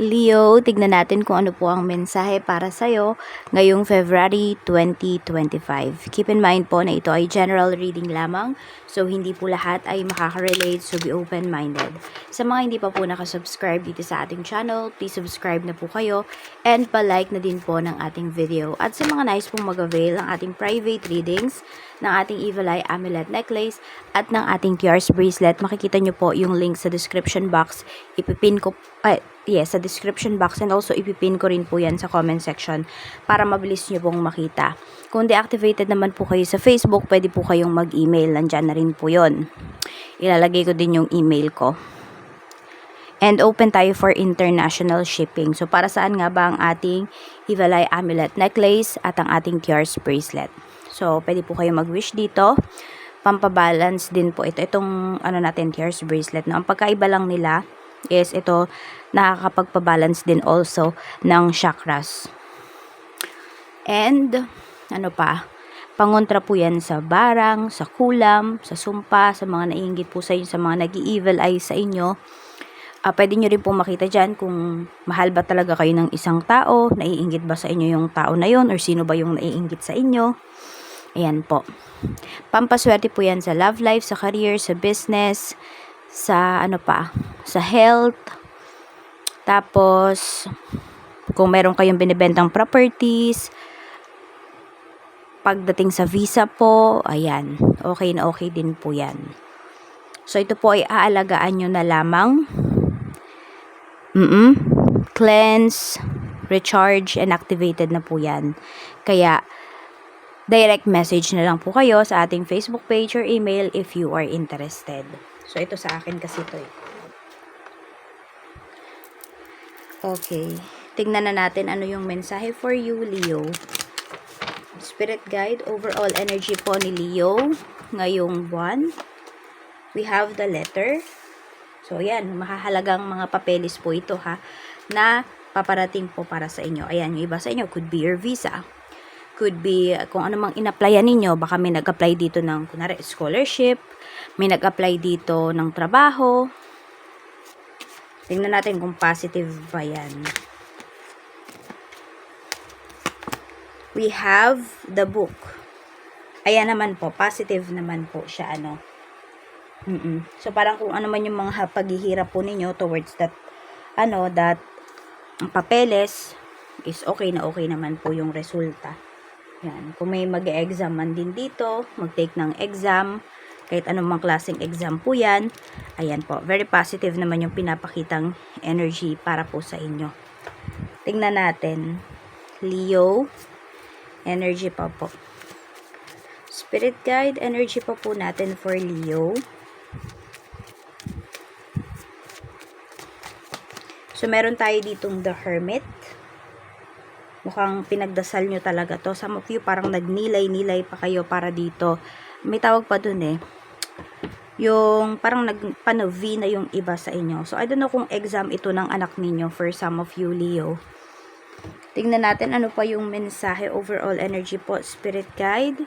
Leo, tignan natin kung ano po ang mensahe para sa'yo ngayong February 2025. Keep in mind po na ito ay general reading lamang, so hindi po lahat ay makaka-relate, so be open-minded. Sa mga hindi pa po nakasubscribe dito sa ating channel, please subscribe na po kayo and pa-like na din po ng ating video. At sa mga nice pong mag-avail ng ating private readings, ng ating Evil Eye Amulet Necklace at ng ating Tears Bracelet, makikita nyo po yung link sa description box. Ipipin ko, ay, yes, sa description box and also ipipin ko rin po yan sa comment section para mabilis nyo pong makita. Kung deactivated naman po kayo sa Facebook, pwede po kayong mag-email. Nandyan na rin po yon. Ilalagay ko din yung email ko. And open tayo for international shipping. So, para saan nga ba ang ating Eye Amulet Necklace at ang ating Tears Bracelet? So, pwede po kayo mag-wish dito. Pampabalance din po ito. Itong, ano natin, Tears Bracelet. No? Ang pagkaiba lang nila is ito, nakakapagpabalance din also ng chakras. And, ano pa, pangontra po yan sa barang, sa kulam, sa sumpa, sa mga naiingit po sa inyo, sa mga nag-evil eye sa inyo. Ah, pwede nyo rin po makita dyan kung mahal ba talaga kayo ng isang tao, naiingit ba sa inyo yung tao na yon or sino ba yung naiingit sa inyo. Ayan po. Pampaswerte po yan sa love life, sa career, sa business, sa ano pa, sa health. Tapos, kung meron kayong binibentang properties, pagdating sa visa po, ayan, okay na okay din po yan. So, ito po ay aalagaan nyo na lamang. Mm Cleanse, recharge, and activated na po yan. Kaya, direct message na lang po kayo sa ating Facebook page or email if you are interested. So, ito sa akin kasi ito eh. Okay. Tingnan na natin ano yung mensahe for you, Leo. Spirit guide, overall energy po ni Leo ngayong buwan. We have the letter. So, yan. Mahahalagang mga papeles po ito ha. Na paparating po para sa inyo. Ayan, yung iba sa inyo could be your visa. Could be kung ano mang in-applyan ninyo. Baka may nag-apply dito ng, kunwari, scholarship. May nag-apply dito ng trabaho. Tingnan natin kung positive ba yan. We have the book. Ayan naman po, positive naman po siya, ano. Mm-mm. So, parang kung ano man yung mga paghihirap po ninyo towards that, ano, that papeles, is okay na okay naman po yung resulta. Yan. Kung may mag-exam man din dito, mag-take ng exam, kahit anumang klaseng exam po yan, ayan po, very positive naman yung pinapakitang energy para po sa inyo. Tingnan natin. Leo, energy pa po. Spirit guide, energy pa po natin for Leo. So, meron tayo ditong The Hermit. Mukhang pinagdasal nyo talaga to. Some of you parang nagnilay-nilay pa kayo para dito. May tawag pa dun eh. Yung parang nagpanovi na yung iba sa inyo. So, I don't know kung exam ito ng anak ninyo for some of you, Leo. Tingnan natin ano pa yung mensahe. Overall energy po, spirit guide.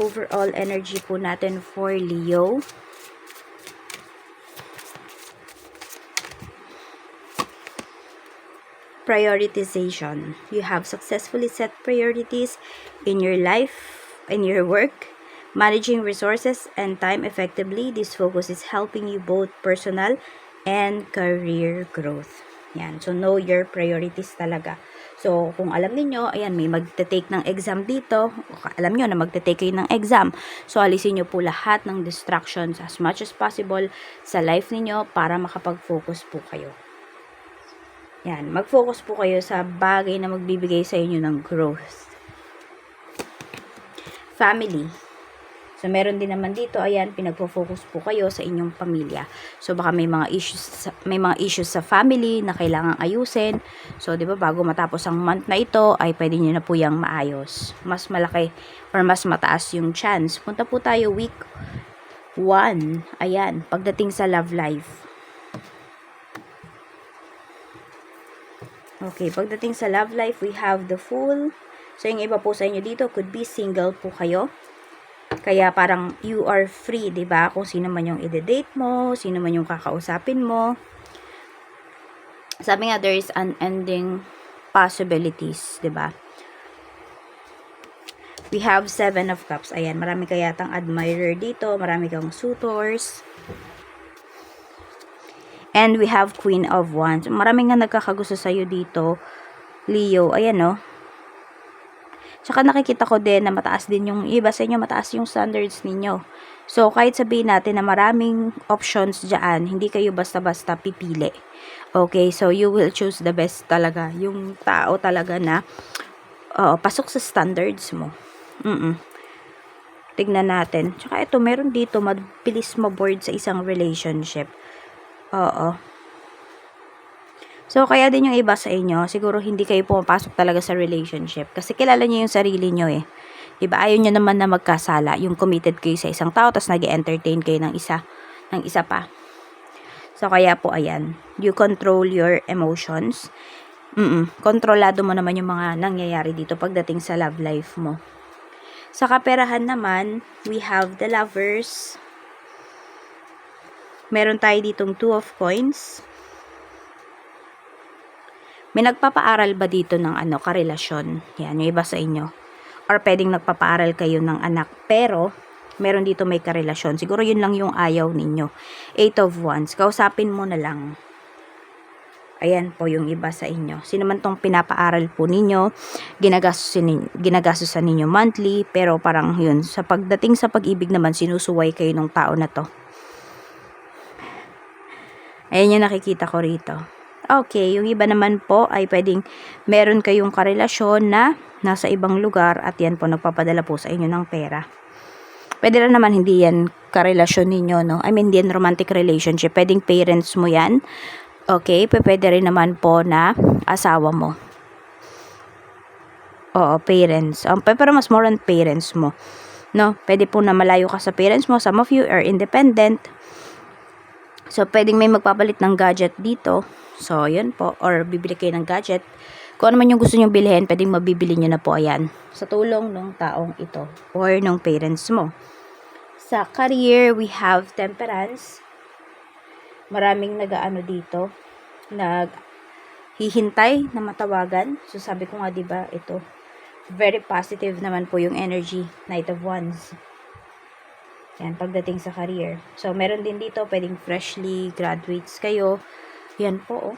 Overall energy po natin for Leo. Prioritization. You have successfully set priorities in your life, in your work, managing resources and time effectively. This focus is helping you both personal and career growth. Yan. So, know your priorities talaga. So, kung alam niyo ayan, may magte-take ng exam dito, alam niyo na magte-take kayo ng exam. So, alisin niyo po lahat ng distractions as much as possible sa life niyo para makapag-focus po kayo. Yan, mag-focus po kayo sa bagay na magbibigay sa inyo ng growth. Family. So, meron din naman dito, ayan, pinagpo-focus po kayo sa inyong pamilya. So, baka may mga issues, may mga issues sa family na kailangang ayusin. So, di ba, bago matapos ang month na ito, ay pwede nyo na po yung maayos. Mas malaki or mas mataas yung chance. Punta po tayo week 1. Ayan, pagdating sa love life. Okay, pagdating sa love life, we have the Fool. So, yung iba po sa inyo dito, could be single po kayo. Kaya parang you are free, ba? Kung sino man yung i-date mo, sino man yung kakausapin mo. Sabi nga, there is unending possibilities, ba? We have seven of cups. Ayan, marami ka yatang admirer dito, marami kang suitors. And we have Queen of Wands. Maraming nga nagkakagusto sa'yo dito, Leo. Ayan, no? Tsaka nakikita ko din na mataas din yung iba sa inyo, mataas yung standards ninyo. So, kahit sabihin natin na maraming options dyan, hindi kayo basta-basta pipili. Okay, so you will choose the best talaga. Yung tao talaga na oo, pasok sa standards mo. Mm Tignan natin. Tsaka ito, meron dito, mabilis maboard sa isang relationship. Oo. So, kaya din yung iba sa inyo, siguro hindi kayo pumapasok talaga sa relationship. Kasi kilala niyo yung sarili niyo eh. Diba? Ayaw nyo naman na magkasala. Yung committed kayo sa isang tao, tapos nag entertain kayo ng isa, ng isa pa. So, kaya po, ayan. You control your emotions. Mm Kontrolado mo naman yung mga nangyayari dito pagdating sa love life mo. Sa kaperahan naman, we have the lovers. Meron tayo ditong two of coins. May nagpapaaral ba dito ng ano, karelasyon? Yan, yung iba sa inyo. Or pwedeng nagpapaaral kayo ng anak. Pero, meron dito may karelasyon. Siguro yun lang yung ayaw ninyo. Eight of Wands. Kausapin mo na lang. Ayan po yung iba sa inyo. Sino man tong pinapaaral po ninyo, ginagastusan, ginagastusan ninyo monthly, pero parang yun, sa pagdating sa pag-ibig naman, sinusuway kayo ng tao na to. Ayan yung nakikita ko rito. Okay, yung iba naman po ay pwedeng meron kayong karelasyon na nasa ibang lugar at yan po nagpapadala po sa inyo ng pera. Pwede rin naman hindi yan karelasyon ninyo, no? I mean, hindi yan romantic relationship. Pwedeng parents mo yan. Okay, pwede rin naman po na asawa mo. Oo, parents. Um, pe- pero mas more on parents mo. No? Pwede po na malayo ka sa parents mo. Some of you are independent. So, pwedeng may magpapalit ng gadget dito. So, yun po. Or bibili kayo ng gadget. Kung ano man yung gusto nyo bilhin, pwedeng mabibili nyo na po. Ayan. Sa tulong ng taong ito. Or ng parents mo. Sa career, we have temperance. Maraming nag-ano dito. Nag hihintay na matawagan. So, sabi ko nga, di ba ito. Very positive naman po yung energy. Knight of Wands. Yan, pagdating sa career. So, meron din dito, pwedeng freshly graduates kayo. Yan po, oh.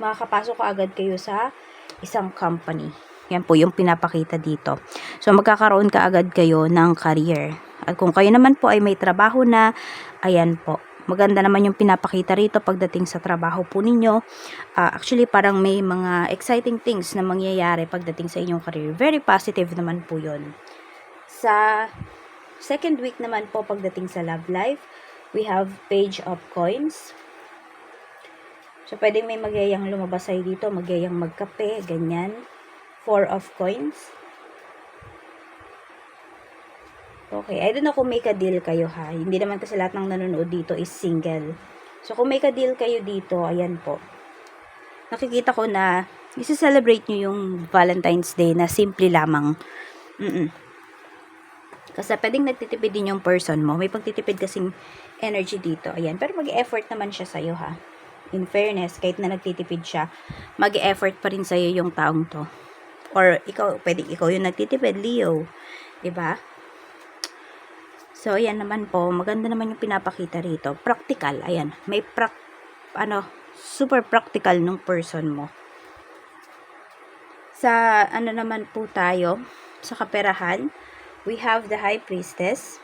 Makakapasok ka agad kayo sa isang company. Yan po yung pinapakita dito. So, magkakaroon ka agad kayo ng career. At kung kayo naman po ay may trabaho na, ayan po. Maganda naman yung pinapakita rito pagdating sa trabaho po ninyo. Ah, actually, parang may mga exciting things na mangyayari pagdating sa inyong career. Very positive naman po yun. Sa second week naman po pagdating sa love life, we have page of coins. So, pwedeng may magyayang lumabas sa'yo dito, magyayang magkape, ganyan. Four of coins. Okay, I don't know kung may ka-deal kayo ha. Hindi naman kasi lahat ng nanonood dito is single. So, kung may ka-deal kayo dito, ayan po. Nakikita ko na isi-celebrate nyo yung Valentine's Day na simple lamang. Mm Kasi pwedeng nagtitipid din yung person mo. May pagtitipid kasing energy dito. Ayan. Pero mag-effort naman siya sa'yo ha. In fairness, kahit na nagtitipid siya, mag-effort pa rin sa'yo yung taong to. Or ikaw, pwedeng ikaw yung nagtitipid, Leo. ba? So, ayan naman po. Maganda naman yung pinapakita rito. Practical. Ayan. May prac... Ano, super practical nung person mo. Sa, ano naman po tayo, sa kaperahan, we have the High Priestess.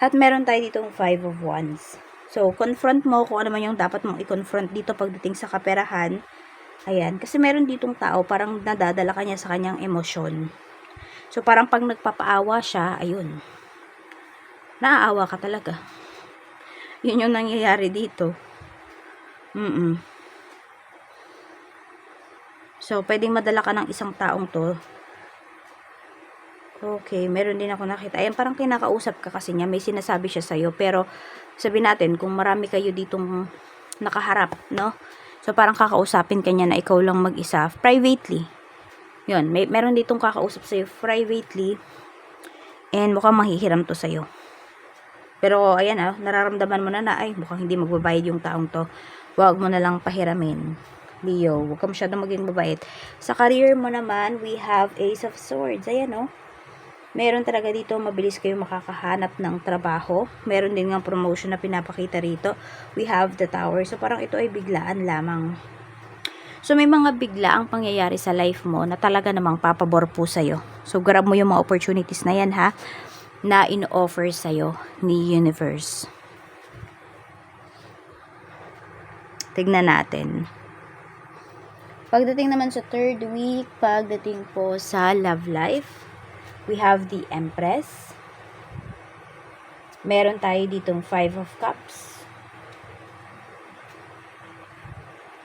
At meron tayo ditong Five of Wands. So, confront mo kung ano man yung dapat mong i-confront dito pagdating sa kaperahan. Ayan. Kasi meron ditong tao, parang nadadala ka niya sa kanyang emosyon. So, parang pag nagpapaawa siya, ayun. Naaawa ka talaga. Yun yung nangyayari dito. Mm So, pwedeng madala ka ng isang taong to. Okay, meron din ako nakita. Ayan, parang kinakausap ka kasi niya. May sinasabi siya sa'yo. Pero, sabi natin, kung marami kayo ditong nakaharap, no? So, parang kakausapin kanya na ikaw lang mag-isa, privately. Yun, may, meron ditong kakausap sa'yo privately. And mukhang mahihiram to sa'yo. Pero, ayan ah, nararamdaman mo na na, ay, mukhang hindi magbabayad yung taong to. Huwag mo na lang pahiramin. Leo, huwag ka masyadong maging mabait. Sa career mo naman, we have Ace of Swords. Ayan, oh. Meron talaga dito, mabilis kayo makakahanap ng trabaho. Meron din nga promotion na pinapakita rito. We have the Tower. So, parang ito ay biglaan lamang. So, may mga bigla ang pangyayari sa life mo na talaga namang papabor po sa'yo. So, grab mo yung mga opportunities na yan, ha? Na in-offer sa'yo ni universe. Tignan natin. Pagdating naman sa third week, pagdating po sa love life, we have the Empress. Meron tayo ditong Five of Cups.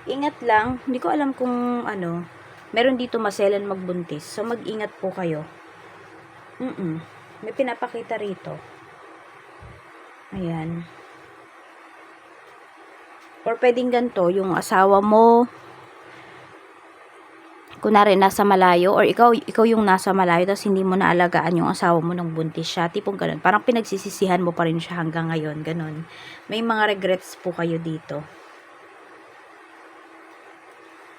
Ingat lang, hindi ko alam kung ano, meron dito maselan magbuntis. So, mag-ingat po kayo. Mm-mm. May pinapakita rito. Ayan. Or pwedeng ganito, yung asawa mo, kunwari nasa malayo or ikaw ikaw yung nasa malayo tapos hindi mo naalagaan yung asawa mo nung buntis siya. Tipong ganun. Parang pinagsisisihan mo pa rin siya hanggang ngayon. Ganun. May mga regrets po kayo dito.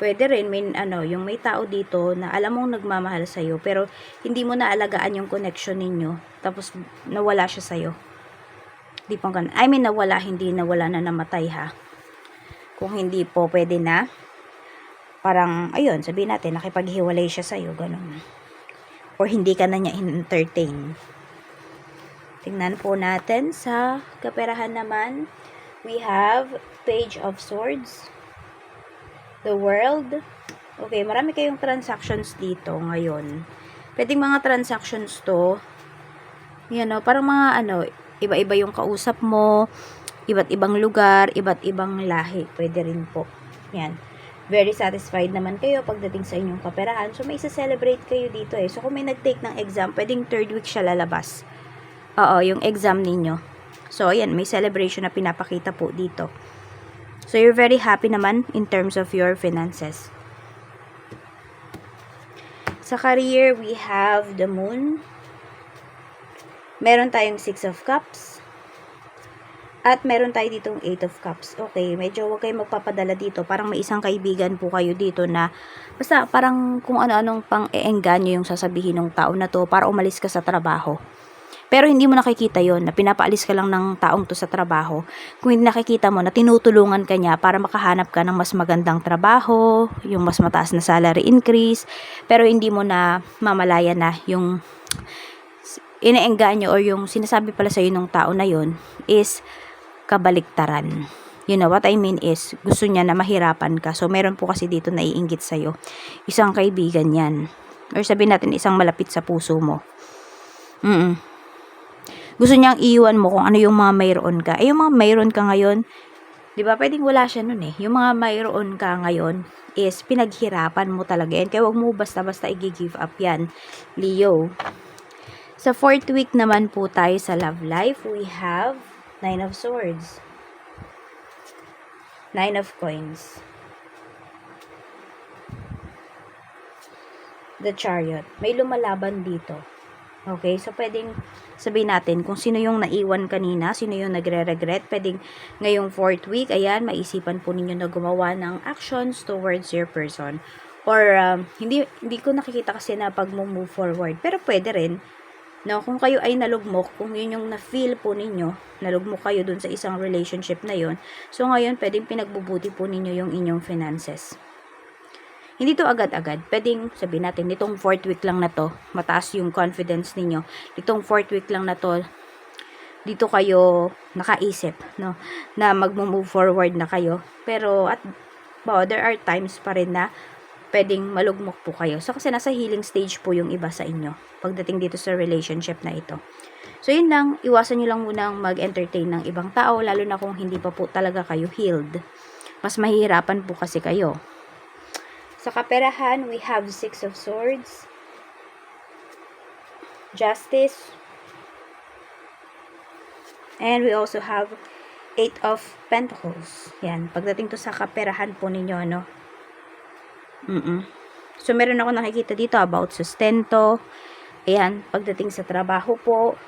Pwede rin may ano yung may tao dito na alam mong nagmamahal sa pero hindi mo naalagaan yung connection ninyo tapos nawala siya sa di pong ganun. I mean nawala hindi nawala na namatay ha? Kung hindi po pwede na parang, ayun, sabihin natin, nakipaghiwalay siya sa'yo, ganun. Or hindi ka na niya entertain. Tingnan po natin sa kaperahan naman. We have Page of Swords. The World. Okay, marami kayong transactions dito ngayon. Pwedeng mga transactions to. Yan o, parang mga ano, iba-iba yung kausap mo, iba't ibang lugar, iba't ibang lahi. Pwede rin po. Yan very satisfied naman kayo pagdating sa inyong kaperahan. So, may isa-celebrate kayo dito eh. So, kung may nag-take ng exam, pwedeng third week siya lalabas. Oo, yung exam ninyo. So, ayan, may celebration na pinapakita po dito. So, you're very happy naman in terms of your finances. Sa career, we have the moon. Meron tayong six of cups. At meron tayo ditong 8 of cups. Okay, medyo huwag kayo magpapadala dito. Parang may isang kaibigan po kayo dito na basta parang kung ano-anong pang eengganyo yung sasabihin ng tao na to para umalis ka sa trabaho. Pero hindi mo nakikita yon na pinapaalis ka lang ng taong to sa trabaho. Kung hindi nakikita mo na tinutulungan ka niya para makahanap ka ng mas magandang trabaho, yung mas mataas na salary increase, pero hindi mo na mamalaya na yung inaengganyo or yung sinasabi pala sa ng tao na yon is kabaliktaran. You know, what I mean is, gusto niya na mahirapan ka. So, meron po kasi dito na iinggit sa'yo. Isang kaibigan yan. Or sabihin natin, isang malapit sa puso mo. -mm. Gusto niyang iwan mo kung ano yung mga mayroon ka. Eh, yung mga mayroon ka ngayon, di ba, pwedeng wala siya nun eh. Yung mga mayroon ka ngayon is pinaghirapan mo talaga yan. Kaya wag mo basta-basta i-give up yan. Leo. Sa fourth week naman po tayo sa love life, we have Nine of Swords. Nine of Coins. The Chariot. May lumalaban dito. Okay, so pwedeng sabihin natin kung sino yung naiwan kanina, sino yung nagre-regret, pwedeng ngayong fourth week, ayan, maisipan po ninyo na gumawa ng actions towards your person. Or, um, hindi, hindi ko nakikita kasi na pag move forward. Pero pwede rin, No, kung kayo ay nalugmok, kung yun yung na-feel po ninyo, nalugmok kayo dun sa isang relationship na yun, so ngayon pwedeng pinagbubuti po ninyo yung inyong finances. Hindi to agad-agad. Pwedeng sabihin natin, nitong fourth week lang na to, mataas yung confidence ninyo. Nitong fourth week lang na to, dito kayo nakaisip, no, na mag-move forward na kayo. Pero at well, there are times pa rin na pwedeng malugmok po kayo. So, kasi nasa healing stage po yung iba sa inyo pagdating dito sa relationship na ito. So, yun lang. Iwasan nyo lang munang mag-entertain ng ibang tao, lalo na kung hindi pa po talaga kayo healed. Mas mahihirapan po kasi kayo. Sa kaperahan, we have Six of Swords, Justice, and we also have Eight of Pentacles. Yan. Pagdating to sa kaperahan po ninyo, ano, Mm-mm. So, meron ako nakikita dito about sustento. Ayan, pagdating sa trabaho po.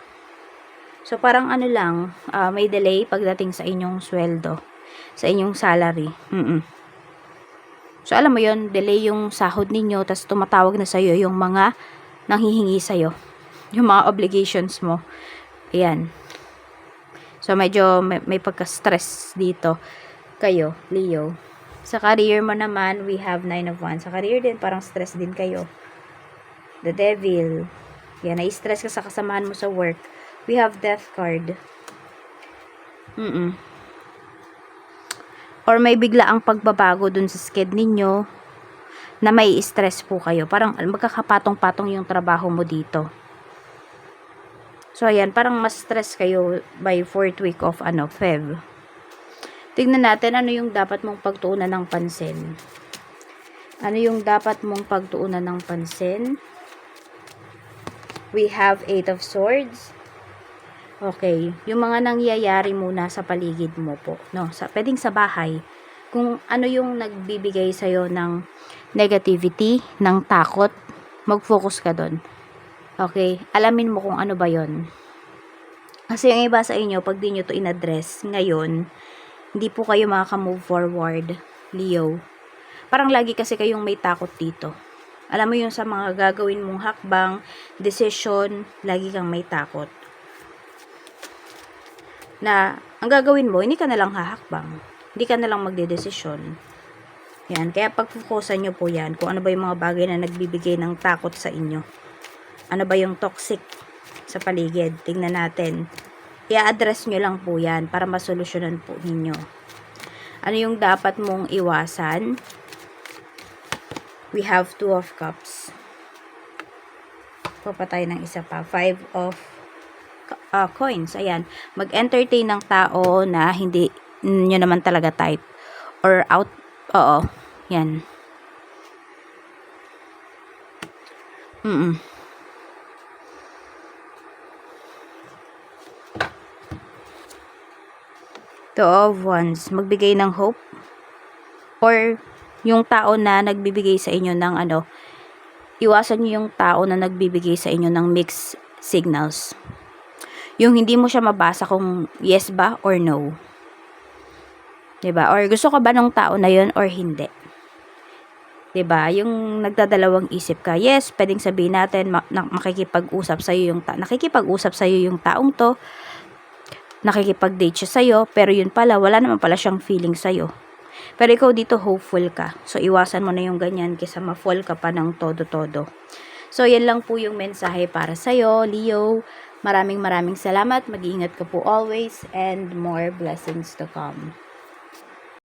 So, parang ano lang, uh, may delay pagdating sa inyong sweldo. sa inyong salary. Mm So, alam mo yon delay yung sahod ninyo, tas tumatawag na sa'yo yung mga nanghihingi sa'yo. Yung mga obligations mo. Ayan. So, medyo may, may pagka-stress dito kayo, Leo. Sa career mo naman, we have 9 of Wands. Sa career din, parang stress din kayo. The Devil. Yan, na-stress ka sa kasamahan mo sa work. We have Death card. Mm-mm. Or may bigla ang pagbabago dun sa sked ninyo na may stress po kayo. Parang magkakapatong-patong yung trabaho mo dito. So, ayan, parang mas stress kayo by fourth week of ano, Feb. Tingnan natin ano yung dapat mong pagtuunan ng pansin. Ano yung dapat mong pagtuunan ng pansin? We have Eight of Swords. Okay, yung mga nangyayari muna sa paligid mo po, no? Sa pwedeng sa bahay. Kung ano yung nagbibigay sa ng negativity, ng takot, mag-focus ka doon. Okay, alamin mo kung ano ba 'yon. Kasi yung iba sa inyo, pag di nyo to in-address ngayon, hindi po kayo makaka-move forward, Leo. Parang lagi kasi kayong may takot dito. Alam mo yung sa mga gagawin mong hakbang, decision, lagi kang may takot. Na, ang gagawin mo, hindi ka na lang hahakbang. Hindi ka na lang magdedesisyon. Yan, kaya pagpukusan nyo po yan, kung ano ba yung mga bagay na nagbibigay ng takot sa inyo. Ano ba yung toxic sa paligid. Tingnan natin. I-address nyo lang po yan para masolusyonan po ninyo. Ano yung dapat mong iwasan? We have two of cups. Papatay ng isa pa. Five of uh, coins. Ayan. Mag-entertain ng tao na hindi nyo naman talaga type. Or out. Oo. Yan. Mm-mm. Two of Wands, magbigay ng hope or yung tao na nagbibigay sa inyo ng ano, iwasan niyo yung tao na nagbibigay sa inyo ng mixed signals. Yung hindi mo siya mabasa kung yes ba or no. 'Di ba? Or gusto ka ba ng tao na 'yon or hindi? 'Di ba? Yung nagdadalawang isip ka. Yes, pwedeng sabihin natin ma- makikipag-usap sa yung ta- nakikipag-usap sa yung taong 'to nakikipag-date siya sa'yo, pero yun pala, wala naman pala siyang feeling sa'yo. Pero ikaw dito hopeful ka. So, iwasan mo na yung ganyan kaysa ma-fall ka pa ng todo-todo. So, yan lang po yung mensahe para sa'yo, Leo. Maraming maraming salamat. Mag-iingat ka po always and more blessings to come.